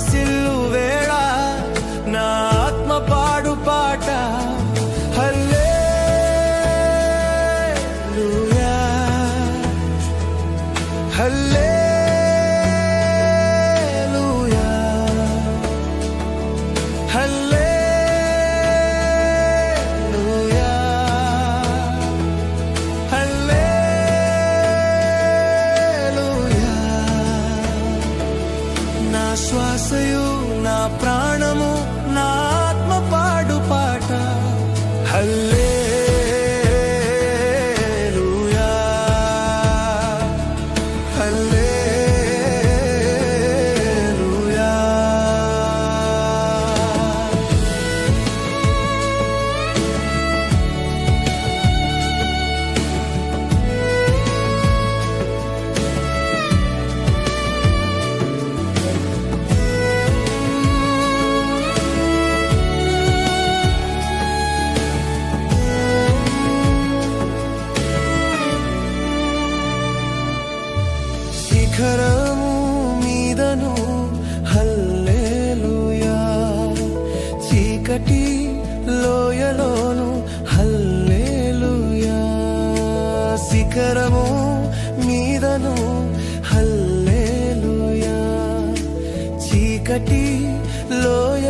still ఆశయు నా ప్రాణము నా ఆత్మ పాడు పాట. హల్ శిఖరము మీదను. హల్లెలూయా. చీకటి లోయ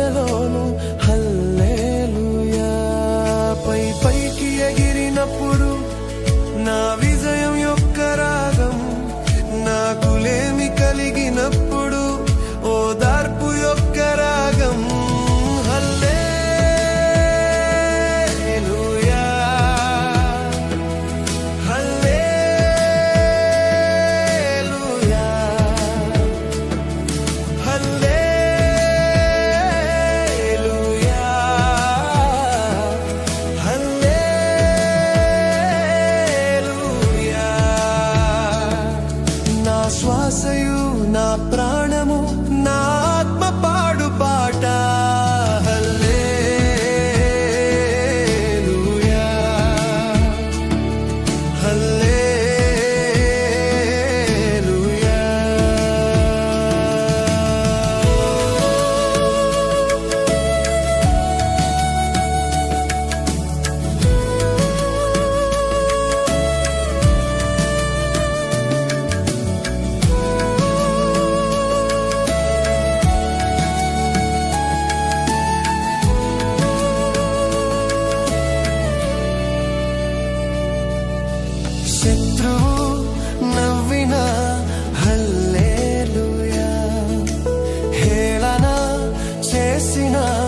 öylesine